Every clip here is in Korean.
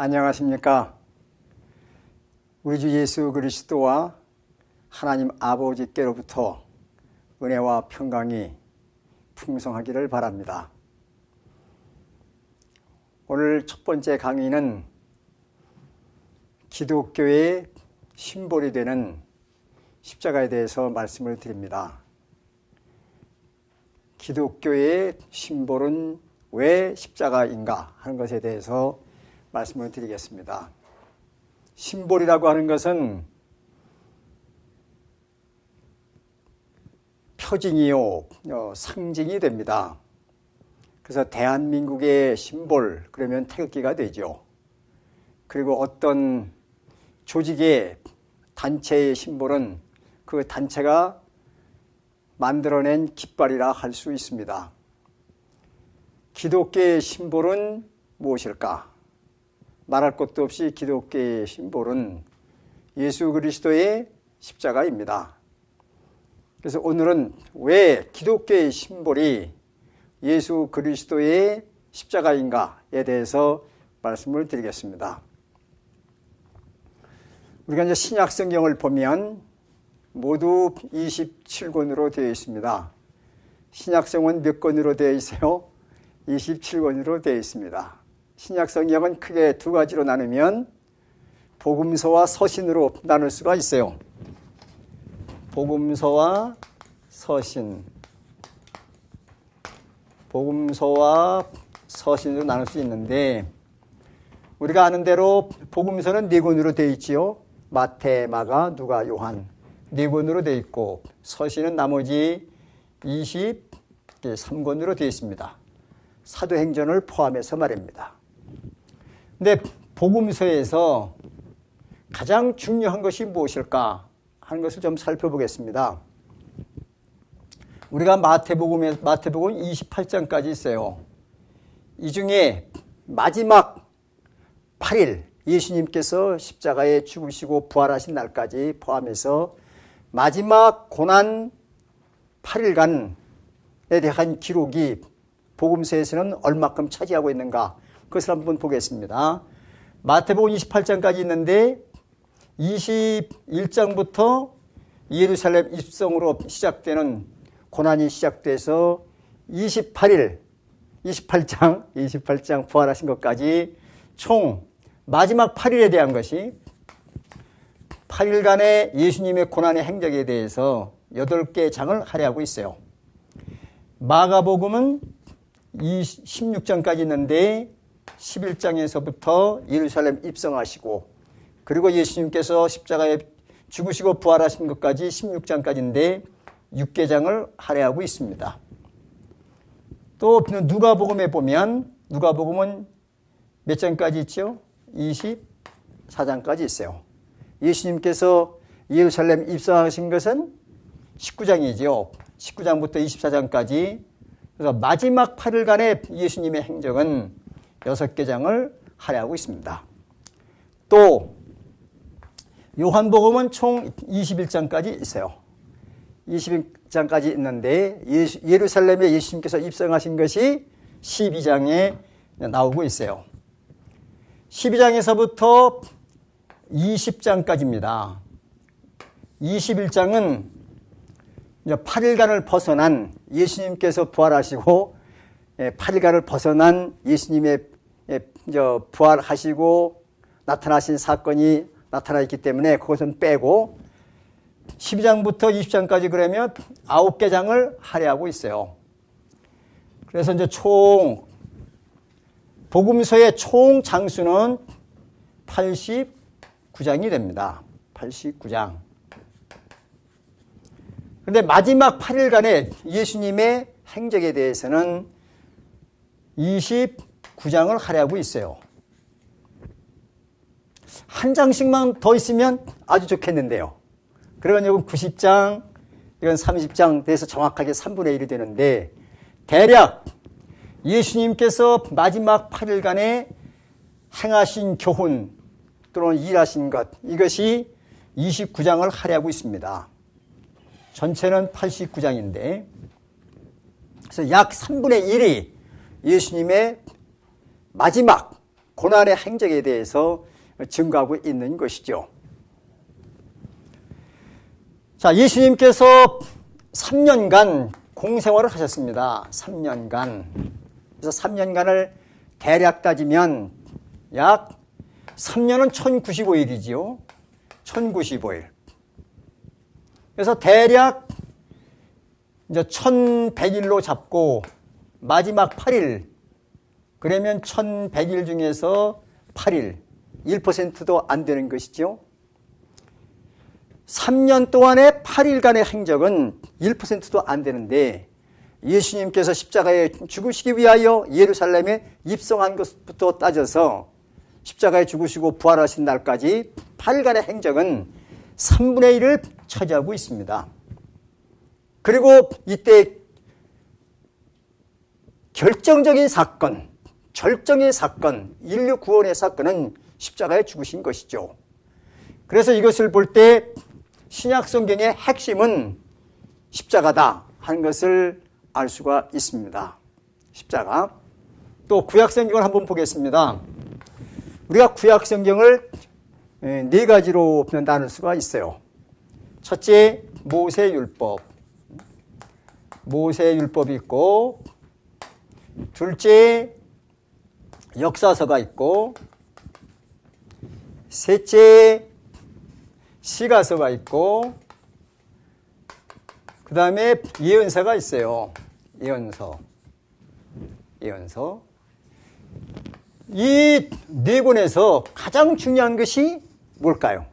안녕하십니까. 우리 주 예수 그리스도와 하나님 아버지께로부터 은혜와 평강이 풍성하기를 바랍니다. 오늘 첫 번째 강의는 기독교의 심볼이 되는 십자가에 대해서 말씀을 드립니다. 기독교의 심볼은 왜 십자가인가 하는 것에 대해서 말씀을 드리겠습니다. 심볼이라고 하는 것은 표징이요, 어, 상징이 됩니다. 그래서 대한민국의 심볼, 그러면 태극기가 되죠. 그리고 어떤 조직의 단체의 심볼은 그 단체가 만들어낸 깃발이라 할 수 있습니다. 기독교의 심볼은 무엇일까? 말할 것도 없이 기독교의 심볼은 예수 그리스도의 십자가입니다. 그래서 오늘은 왜 기독교의 심볼이 예수 그리스도의 십자가인가에 대해서 말씀을 드리겠습니다. 우리가 이제 신약 성경을 보면 모두 27권으로 되어 있습니다. 신약성은 몇 권으로 되어 있어요? 27권으로 되어 있습니다. 신약 성경은 크게 두 가지로 나누면 복음서와 서신으로 나눌 수가 있어요. 복음서와 서신. 복음서와 서신으로 나눌 수 있는데 우리가 아는 대로 복음서는 네 권으로 되어 있지요. 마태, 마가, 누가, 요한 네 권으로 되어 있고 서신은 나머지 23권으로 되어 있습니다. 사도행전을 포함해서 말입니다. 근데 복음서에서 가장 중요한 것이 무엇일까 하는 것을 좀 살펴보겠습니다. 우리가 마태복음에 마태복음 28장까지 있어요. 이 중에 마지막 8일 예수님께서 십자가에 죽으시고 부활하신 날까지 포함해서 마지막 고난 8일간에 대한 기록이 복음서에서는 얼마큼 차지하고 있는가 그것을 한번 보겠습니다. 마태복음 28장까지 있는데 21장부터 예루살렘 입성으로 시작되는 고난이 시작돼서 28일 28장 28장 부활하신 것까지 총 마지막 8일에 대한 것이 8일간의 예수님의 고난의 행적에 대해서 8개 장을 할애하고 있어요. 마가복음은 16장까지 있는데 11장에서부터 예루살렘 입성하시고 그리고 예수님께서 십자가에 죽으시고 부활하신 것까지 16장까지인데 6개장을 할애하고 있습니다. 또 누가복음에 보면 누가복음은 몇 장까지 있죠? 24장까지 있어요. 예수님께서 예루살렘 입성하신 것은 19장이죠. 19장부터 24장까지 그래서 마지막 8일간의 예수님의 행적은 6개 장을 할애하고 있습니다. 또 요한복음은 총 21장까지 있어요. 21장까지 있는데 예루살렘에 예수님께서 입성하신 것이 12장에 나오고 있어요. 12장에서부터 20장까지입니다. 21장은 8일간을 벗어난 예수님께서 부활하시고 8일간을 예, 벗어난 예수님의 예, 부활하시고 나타나신 사건이 나타나 있기 때문에 그것은 빼고 12장부터 20장까지 그러면 9개 장을 할애하고 있어요. 그래서 이제 총 복음서의 총 장수는 89장이 됩니다. 89장. 그런데 마지막 8일간의 예수님의 행적에 대해서는 29장을 할애하고 있어요. 한 장씩만 더 있으면 아주 좋겠는데요. 그러면 이건 90장, 이건 30장 돼서 정확하게 3분의 1이 되는데 대략 예수님께서 마지막 8일간에 행하신 교훈 또는 일하신 것 이것이 29장을 할애하고 있습니다. 전체는 89장인데 그래서 약 3분의 1이 예수님의 마지막 고난의 행적에 대해서 증거하고 있는 것이죠. 자, 예수님께서 3년간 공생활을 하셨습니다. 3년간. 그래서 3년간을 대략 따지면 약 3년은 1095일이지요. 1095일. 그래서 대략 이제 1100일로 잡고 마지막 8일 그러면 1100일 중에서 8일 1%도 안 되는 것이죠. 3년 동안의 8일간의 행적은 1%도 안 되는데 예수님께서 십자가에 죽으시기 위하여 예루살렘에 입성한 것부터 따져서 십자가에 죽으시고 부활하신 날까지 8일간의 행적은 3분의 1을 차지하고 있습니다. 그리고 이때 결정적인 사건, 절정의 사건, 인류 구원의 사건은 십자가에 죽으신 것이죠. 그래서 이것을 볼 때 신약 성경의 핵심은 십자가다 하는 것을 알 수가 있습니다. 십자가. 또 구약 성경을 한번 보겠습니다. 우리가 구약 성경을 네 가지로 나눌 수가 있어요. 첫째, 모세 율법. 모세 율법이 있고 둘째, 역사서가 있고 셋째, 시가서가 있고 그 다음에 예언서가 있어요. 예언서. 예언서. 이 네 권에서 가장 중요한 것이 뭘까요?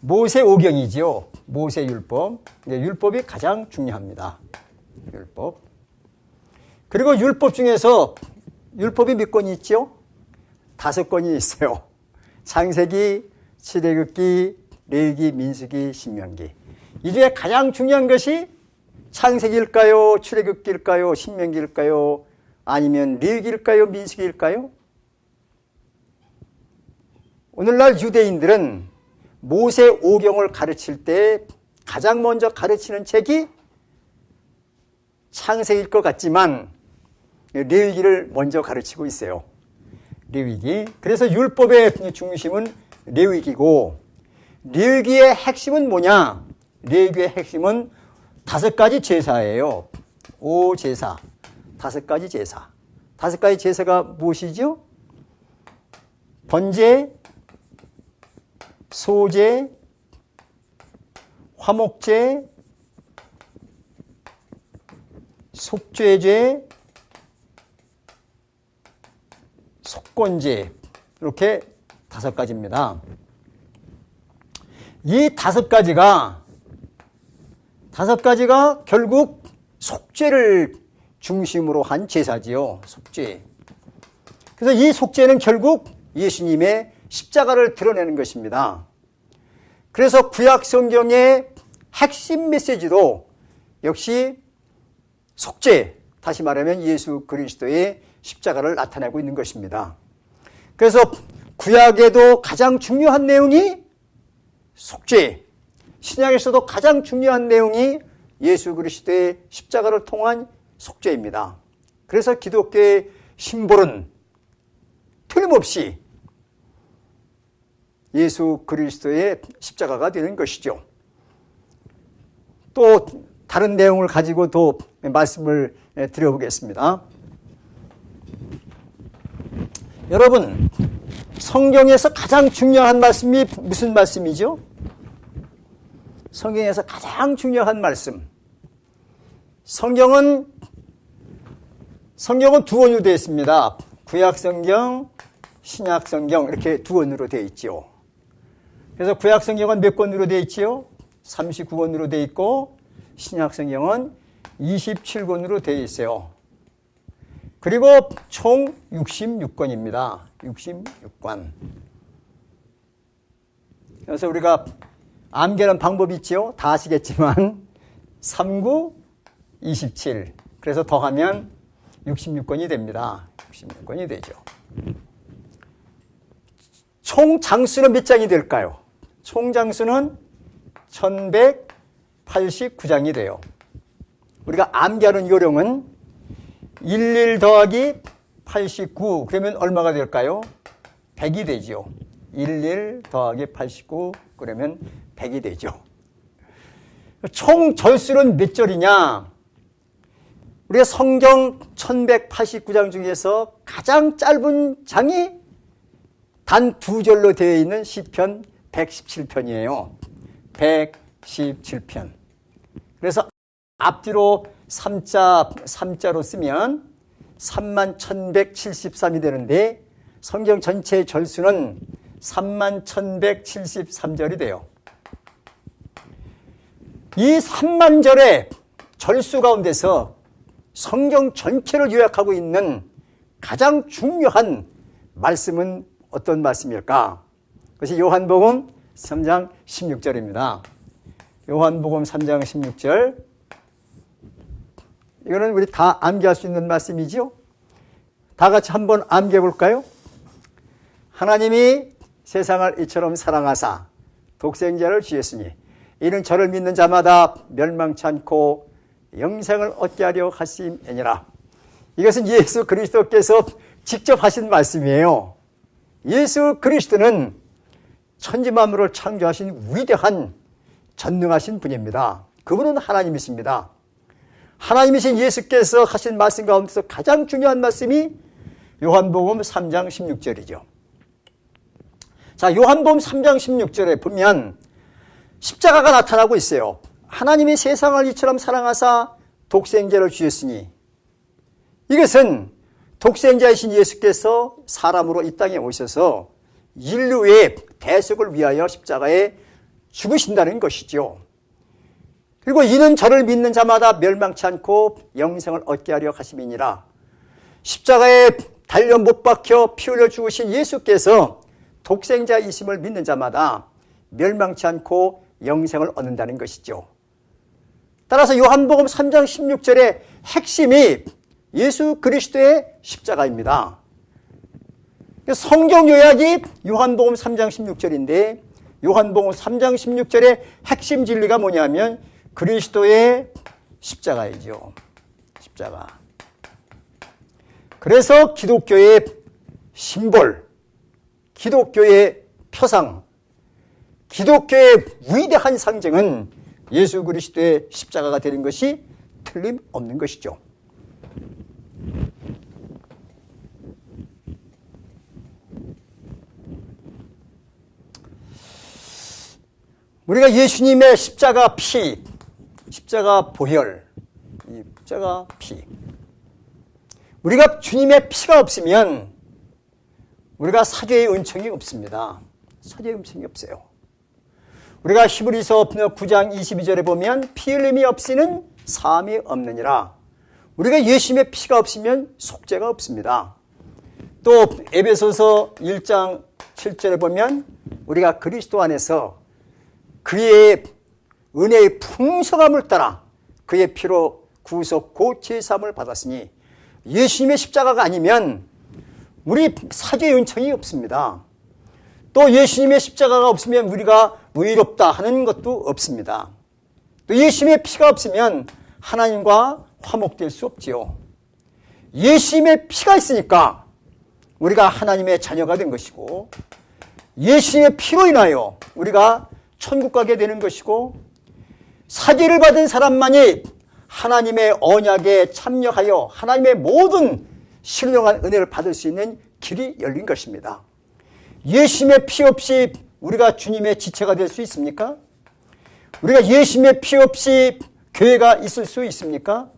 모세 오경이지요. 모세 율법. 율법이 가장 중요합니다. 율법. 그리고 율법 중에서 율법이 몇 권이 있죠? 다섯 권이 있어요. 창세기, 출애굽기, 레위기, 민수기, 신명기. 이 중에 가장 중요한 것이 창세기일까요? 출애굽기일까요? 신명기일까요? 아니면 레위기일까요? 민수기일까요? 오늘날 유대인들은 모세 오경을 가르칠 때 가장 먼저 가르치는 책이 창세기일 것 같지만 레위기를 먼저 가르치고 있어요. 레위기. 그래서 율법의 중심은 레위기고 레위기의 핵심은 뭐냐? 레위기의 핵심은 다섯 가지 제사예요. 오 제사. 다섯 가지 제사. 다섯 가지 제사가 무엇이죠? 번제, 소제, 화목제, 속죄제, 속건제 이렇게 다섯 가지입니다. 이 다섯 가지가 다섯 가지가 결국 속죄를 중심으로 한 제사지요. 속죄. 그래서 이 속죄는 결국 예수님의 십자가를 드러내는 것입니다. 그래서 구약 성경의 핵심 메시지도 역시 속죄, 다시 말하면 예수 그리스도의 십자가를 나타내고 있는 것입니다. 그래서 구약에도 가장 중요한 내용이 속죄, 신약에서도 가장 중요한 내용이 예수 그리스도의 십자가를 통한 속죄입니다. 그래서 기독교의 심볼은 틀림없이 예수 그리스도의 십자가가 되는 것이죠. 또 다른 내용을 가지고 또 말씀을 드려보겠습니다. 여러분, 성경에서 가장 중요한 말씀이 무슨 말씀이죠? 성경에서 가장 중요한 말씀. 성경은 성경은 두 권으로 되어 있습니다. 구약 성경, 신약 성경 이렇게 두 권으로 되어 있죠. 그래서 구약 성경은 몇 권으로 되어 있지요? 39권으로 되어 있고 신약 성경은 27권으로 되어 있어요. 그리고 총 66권입니다. 66권. 그래서 우리가 암기하는 방법이 있죠? 다 아시겠지만 39, 27. 그래서 더하면 66권이 됩니다. 66권이 되죠. 총 장수는 몇 장이 될까요? 총 장수는 1189장이 돼요. 우리가 암기하는 요령은 11 더하기 89 그러면 얼마가 될까요? 100이 되죠. 11 더하기 89 그러면 100이 되죠. 총 절수는 몇 절이냐? 우리가 성경 1189장 중에서 가장 짧은 장이 단 두 절로 되어 있는 시편 117편이에요. 117편. 그래서 앞뒤로 3자, 3자로 쓰면 3만 1173이 되는데 성경 전체의 절수는 3만 1173절이 돼요. 이 3만 절의 절수 가운데서 성경 전체를 요약하고 있는 가장 중요한 말씀은 어떤 말씀일까? 그것이 요한복음 3장 16절입니다. 요한복음 3장 16절. 이거는 우리 다 암기할 수 있는 말씀이죠? 다 같이 한번 암기해 볼까요? 하나님이 세상을 이처럼 사랑하사 독생자를 주셨으니 이는 저를 믿는 자마다 멸망치 않고 영생을 얻게 하려 하심이니라. 이것은 예수 그리스도께서 직접 하신 말씀이에요. 예수 그리스도는 천지 만물을 창조하신 위대한 전능하신 분입니다. 그분은 하나님이십니다. 하나님이신 예수께서 하신 말씀 가운데서 가장 중요한 말씀이 요한복음 3장 16절이죠. 자, 요한복음 3장 16절에 보면 십자가가 나타나고 있어요. 하나님이 세상을 이처럼 사랑하사 독생자를 주셨으니 이것은 독생자이신 예수께서 사람으로 이 땅에 오셔서 인류의 대속을 위하여 십자가에 죽으신다는 것이죠. 그리고 이는 저를 믿는 자마다 멸망치 않고 영생을 얻게 하려 하심이니라. 십자가에 달려 못 박혀 피 흘려 죽으신 예수께서 독생자이심을 믿는 자마다 멸망치 않고 영생을 얻는다는 것이죠. 따라서 요한복음 3장 16절의 핵심이 예수 그리스도의 십자가입니다. 성경 요약이 요한복음 3장 16절인데 요한복음 3장 16절의 핵심 진리가 뭐냐면 그리스도의 십자가이죠. 십자가. 그래서 기독교의 심볼, 기독교의 표상, 기독교의 위대한 상징은 예수 그리스도의 십자가가 되는 것이 틀림없는 것이죠. 우리가 예수님의 십자가 피, 십자가 보혈, 십자가 피. 우리가 주님의 피가 없으면 우리가 사죄의 은총이 없습니다. 사죄의 은총이 없어요. 우리가 히브리서 9장 22절에 보면 피 흘림이 없이는 사함이 없느니라. 우리가 예수님의 피가 없으면 속죄가 없습니다. 또 에베소서 1장 7절에 보면 우리가 그리스도 안에서 그의 은혜의 풍성함을 따라 그의 피로 구속 고제삼을 받았으니 예수님의 십자가가 아니면 우리 사죄의 은총이 없습니다. 또 예수님의 십자가가 없으면 우리가 의롭다 하는 것도 없습니다. 또 예수님의 피가 없으면 하나님과 화목될 수 없지요. 예수님의 피가 있으니까 우리가 하나님의 자녀가 된 것이고 예수님의 피로 인하여 우리가 천국 가게 되는 것이고 사죄를 받은 사람만이 하나님의 언약에 참여하여 하나님의 모든 신령한 은혜를 받을 수 있는 길이 열린 것입니다. 예수님의 피 없이 우리가 주님의 지체가 될 수 있습니까? 우리가 예수님의 피 없이 교회가 있을 수 있습니까?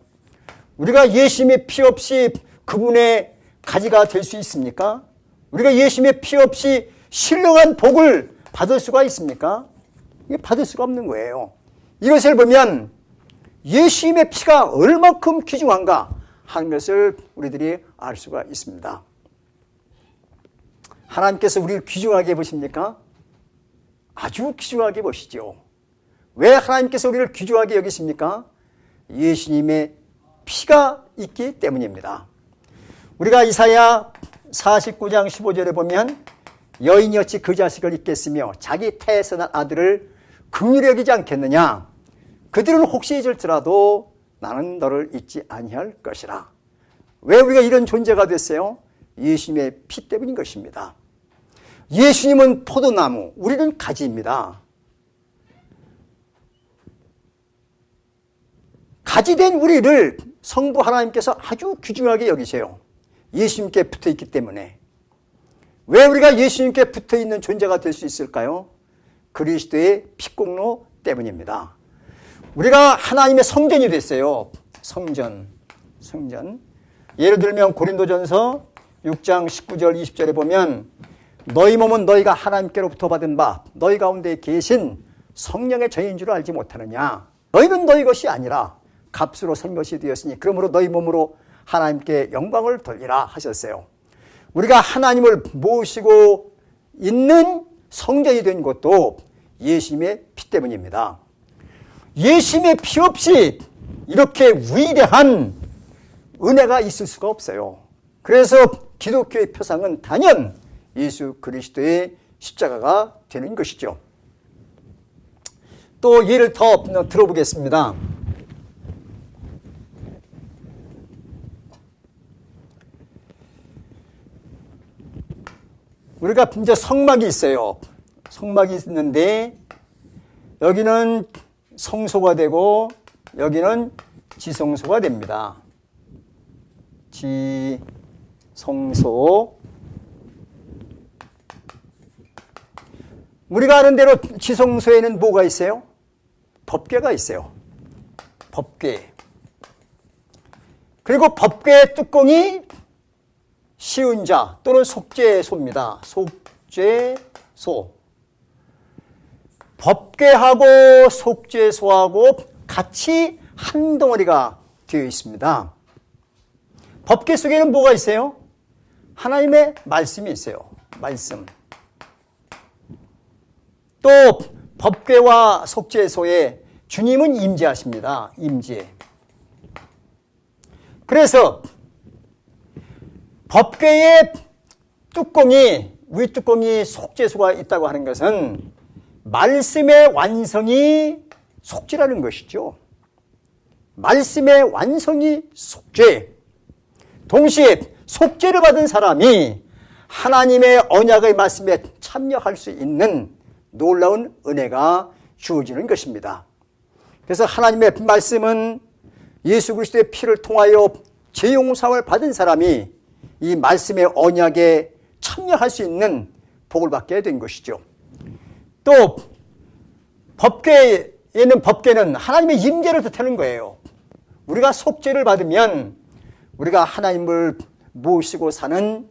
우리가 예수님의 피 없이 그분의 가지가 될 수 있습니까? 우리가 예수님의 피 없이 신령한 복을 받을 수가 있습니까? 이게 받을 수가 없는 거예요. 이것을 보면 예수님의 피가 얼마큼 귀중한가 하는 것을 우리들이 알 수가 있습니다. 하나님께서 우리를 귀중하게 보십니까? 아주 귀중하게 보시죠. 왜 하나님께서 우리를 귀중하게 여기십니까? 예수님의 피가 있기 때문입니다. 우리가 이사야 49장 15절에 보면 여인이 어찌 그 자식을 잊겠으며 자기 태에서 난 아들을 긍휼히 여기지 않겠느냐 그들은 혹시 잊을지라도 나는 너를 잊지 아니할 것이라 왜 우리가 이런 존재가 됐어요? 예수님의 피 때문인 것입니다. 예수님은 포도나무, 우리는 가지입니다. 가지된 우리를 성부 하나님께서 아주 귀중하게 여기세요. 예수님께 붙어 있기 때문에. 왜 우리가 예수님께 붙어 있는 존재가 될 수 있을까요? 그리스도의 피공로 때문입니다. 우리가 하나님의 성전이 됐어요. 성전, 성전. 예를 들면 고린도전서 6장 19절 20절에 보면 너희 몸은 너희가 하나님께로부터 받은 바 너희 가운데 계신 성령의 저인 줄 알지 못하느냐 너희는 너희 것이 아니라 값으로 산 것이 되었으니 그러므로 너희 몸으로 하나님께 영광을 돌리라 하셨어요. 우리가 하나님을 모시고 있는 성전이 된 것도 예수님의 피 때문입니다. 예수님의 피 없이 이렇게 위대한 은혜가 있을 수가 없어요. 그래서 기독교의 표상은 단연 예수 그리스도의 십자가가 되는 것이죠. 또 예를 더 들어보겠습니다. 우리가 이제 성막이 있어요. 성막이 있는데 여기는 성소가 되고 여기는 지성소가 됩니다. 지성소 우리가 아는 대로 지성소에는 뭐가 있어요? 법궤가 있어요. 법궤. 그리고 법궤의 뚜껑이 시은자 또는 속죄소입니다. 속죄소. 법궤하고 속죄소하고 같이 한 덩어리가 되어 있습니다. 법궤 속에는 뭐가 있어요? 하나님의 말씀이 있어요. 말씀. 또 법궤와 속죄소에 주님은 임재하십니다. 임재. 그래서 법궤의 뚜껑이 윗뚜껑이 속죄소가 있다고 하는 것은 말씀의 완성이 속죄라는 것이죠. 말씀의 완성이 속죄. 동시에 속죄를 받은 사람이 하나님의 언약의 말씀에 참여할 수 있는 놀라운 은혜가 주어지는 것입니다. 그래서 하나님의 말씀은 예수 그리스도의 피를 통하여 재용상을 받은 사람이 이 말씀의 언약에 참여할 수 있는 복을 받게 된 것이죠. 또 법궤에는 법궤는 하나님의 임재를 뜻하는 거예요. 우리가 속죄를 받으면 우리가 하나님을 모시고 사는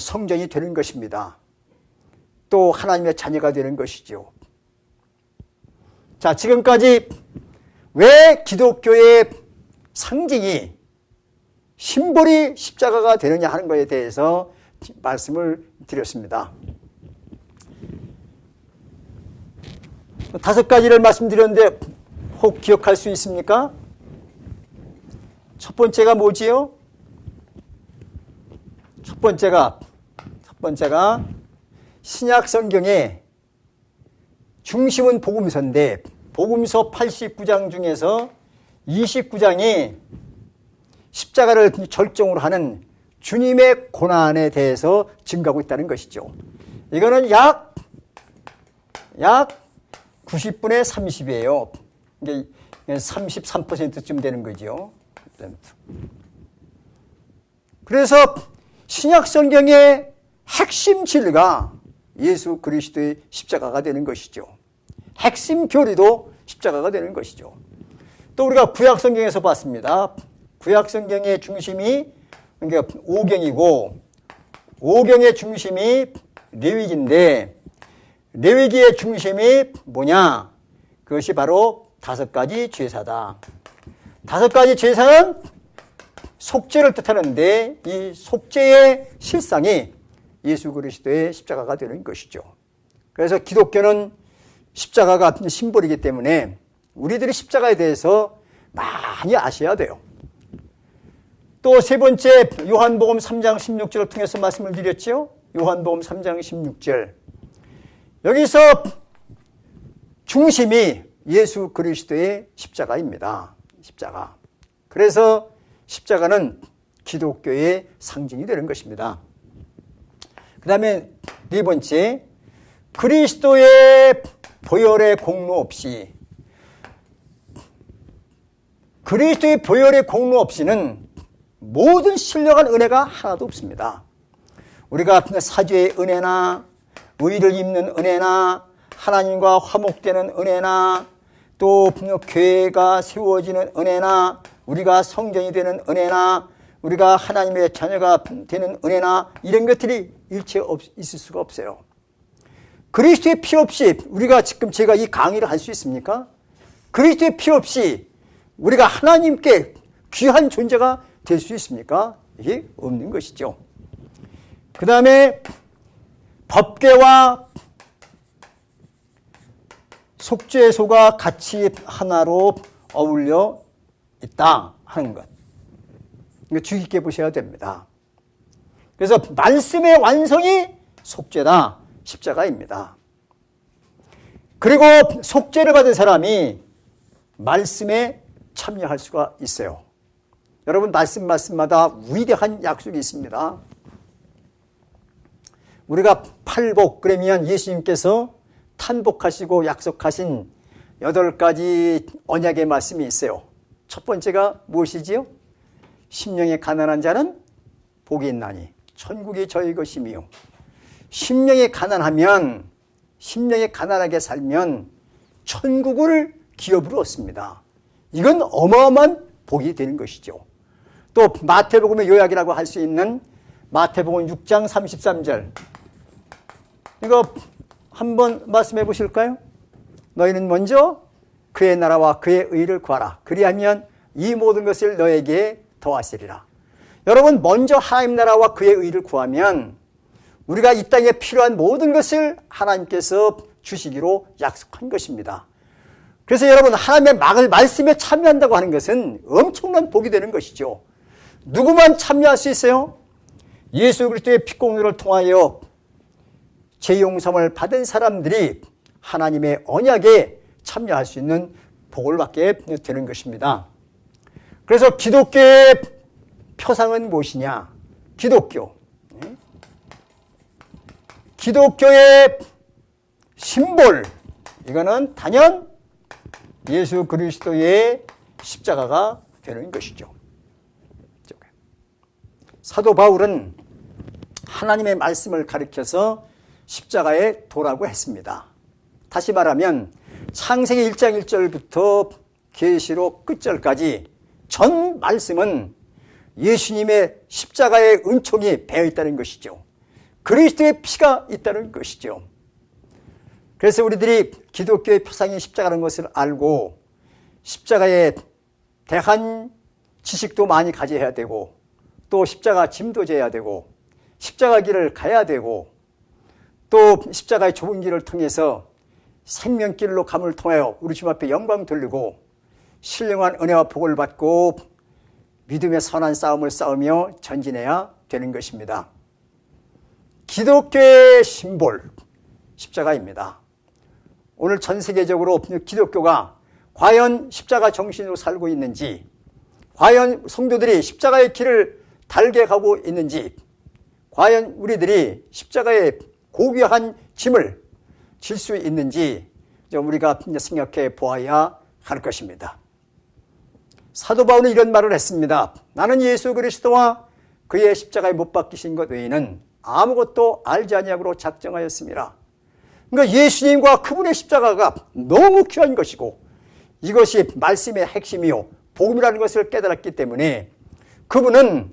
성전이 되는 것입니다. 또 하나님의 자녀가 되는 것이죠. 자, 지금까지 왜 기독교의 상징이 심볼이 십자가가 되느냐 하는 것에 대해서 말씀을 드렸습니다. 다섯 가지를 말씀드렸는데 혹 기억할 수 있습니까? 첫 번째가 뭐지요? 첫 번째가 첫 번째가 신약 성경의 중심은 복음서인데 복음서 89장 중에서 29장이 십자가를 절정으로 하는 주님의 고난에 대해서 증가하고 있다는 것이죠. 이거는 약, 약 90분의 30이에요. 이게 33%쯤 되는 거죠. 그래서 신약 성경의 핵심 진리가 예수 그리스도의 십자가가 되는 것이죠. 핵심 교리도 십자가가 되는 것이죠. 또 우리가 구약 성경에서 봤습니다. 구약 성경의 중심이 그러니까 오경이고 오경의 중심이 레위기인데 레위기의 중심이 뭐냐? 그것이 바로 다섯 가지 제사다. 다섯 가지 제사는 속죄를 뜻하는데 이 속죄의 실상이 예수 그리스도의 십자가가 되는 것이죠. 그래서 기독교는 십자가가 심볼이기 때문에 우리들이 십자가에 대해서 많이 아셔야 돼요. 또 세 번째 요한복음 3장 16절을 통해서 말씀을 드렸죠. 요한복음 3장 16절. 여기서 중심이 예수 그리스도의 십자가입니다. 십자가. 그래서 십자가는 기독교의 상징이 되는 것입니다. 그 다음에 네 번째, 그리스도의 보혈의 공로 없이 그리스도의 보혈의 공로 없이는 모든 신령한 은혜가 하나도 없습니다. 우리가 사죄의 은혜나 의를 입는 은혜나 하나님과 화목되는 은혜나 또 교회가 세워지는 은혜나 우리가 성전이 되는 은혜나 우리가 하나님의 자녀가 되는 은혜나 이런 것들이 일체 없, 있을 수가 없어요. 그리스도의 피 없이 우리가 지금 제가 이 강의를 할 수 있습니까? 그리스도의 피 없이 우리가 하나님께 귀한 존재가 될 수 있습니까? 이게 없는 것이죠. 그 다음에 법계와 속죄소가 같이 하나로 어울려 있다 하는 것. 이거 주의 깊게 보셔야 됩니다. 그래서 말씀의 완성이 속죄다, 십자가입니다. 그리고 속죄를 받은 사람이 말씀에 참여할 수가 있어요. 여러분 말씀 말씀마다 위대한 약속이 있습니다. 우리가 팔복 그러면 예수님께서 탄복하시고 약속하신 여덟 가지 언약의 말씀이 있어요. 첫 번째가 무엇이지요? 심령이 가난한 자는 복이 있나니 천국이 저희 것이며 심령이 가난하면 심령이 가난하게 살면 천국을 기업으로 얻습니다. 이건 어마어마한 복이 되는 것이죠. 또 마태복음의 요약이라고 할 수 있는 마태복음 6장 33절 이거 한번 말씀해 보실까요? 너희는 먼저 그의 나라와 그의 의를 구하라. 그리하면 이 모든 것을 너에게 더하시리라. 여러분 먼저 하나님 나라와 그의 의를 구하면 우리가 이 땅에 필요한 모든 것을 하나님께서 주시기로 약속한 것입니다. 그래서 여러분 하나님의 막을 말씀에 참여한다고 하는 것은 엄청난 복이 되는 것이죠. 누구만 참여할 수 있어요? 예수 그리스도의 피공로를 통하여 제 용서를 받은 사람들이 하나님의 언약에 참여할 수 있는 복을 받게 되는 것입니다. 그래서 기독교의 표상은 무엇이냐? 기독교. 기독교의 심볼. 이거는 단연 예수 그리스도의 십자가가 되는 것이죠. 사도 바울은 하나님의 말씀을 가리켜서 십자가에 도라고 했습니다. 다시 말하면 창세기 1장 1절부터 계시록 끝절까지 전 말씀은 예수님의 십자가의 은총이 배어 있다는 것이죠. 그리스도의 피가 있다는 것이죠. 그래서 우리들이 기독교의 표상이 십자가라는 것을 알고 십자가에 대한 지식도 많이 가져야 되고 또 십자가 짐도 져야 되고 십자가 길을 가야 되고 또 십자가의 좁은 길을 통해서 생명길로 감을 통하여 우리 주 앞에 영광 돌리고 신령한 은혜와 복을 받고 믿음의 선한 싸움을 싸우며 전진해야 되는 것입니다. 기독교의 심볼 십자가입니다. 오늘 전 세계적으로 기독교가 과연 십자가 정신으로 살고 있는지 과연 성도들이 십자가의 길을 달게 가고 있는지 과연 우리들이 십자가의 고귀한 짐을 질 수 있는지 우리가 생각해 보아야 할 것입니다. 사도 바울은 이런 말을 했습니다. 나는 예수 그리스도와 그의 십자가에 못 박히신 것 외에는 아무것도 알지 아니하고 작정하였습니다. 그러니까 예수님과 그분의 십자가가 너무 귀한 것이고 이것이 말씀의 핵심이요 복음이라는 것을 깨달았기 때문에 그분은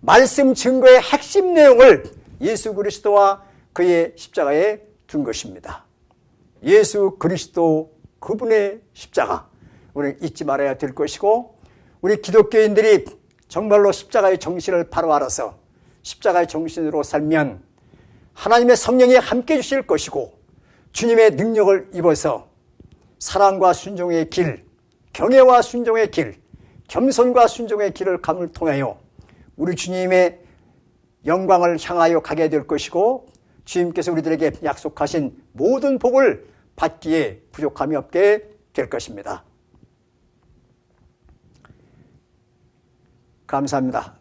말씀 증거의 핵심 내용을 예수 그리스도와 그의 십자가에 둔 것입니다. 예수 그리스도 그분의 십자가 우리는 잊지 말아야 될 것이고 우리 기독교인들이 정말로 십자가의 정신을 바로 알아서 십자가의 정신으로 살면 하나님의 성령이 함께 주실 것이고 주님의 능력을 입어서 사랑과 순종의 길, 경애와 순종의 길, 겸손과 순종의 길을 감을 통하여 우리 주님의 영광을 향하여 가게 될 것이고 주님께서 우리들에게 약속하신 모든 복을 받기에 부족함이 없게 될 것입니다. 감사합니다.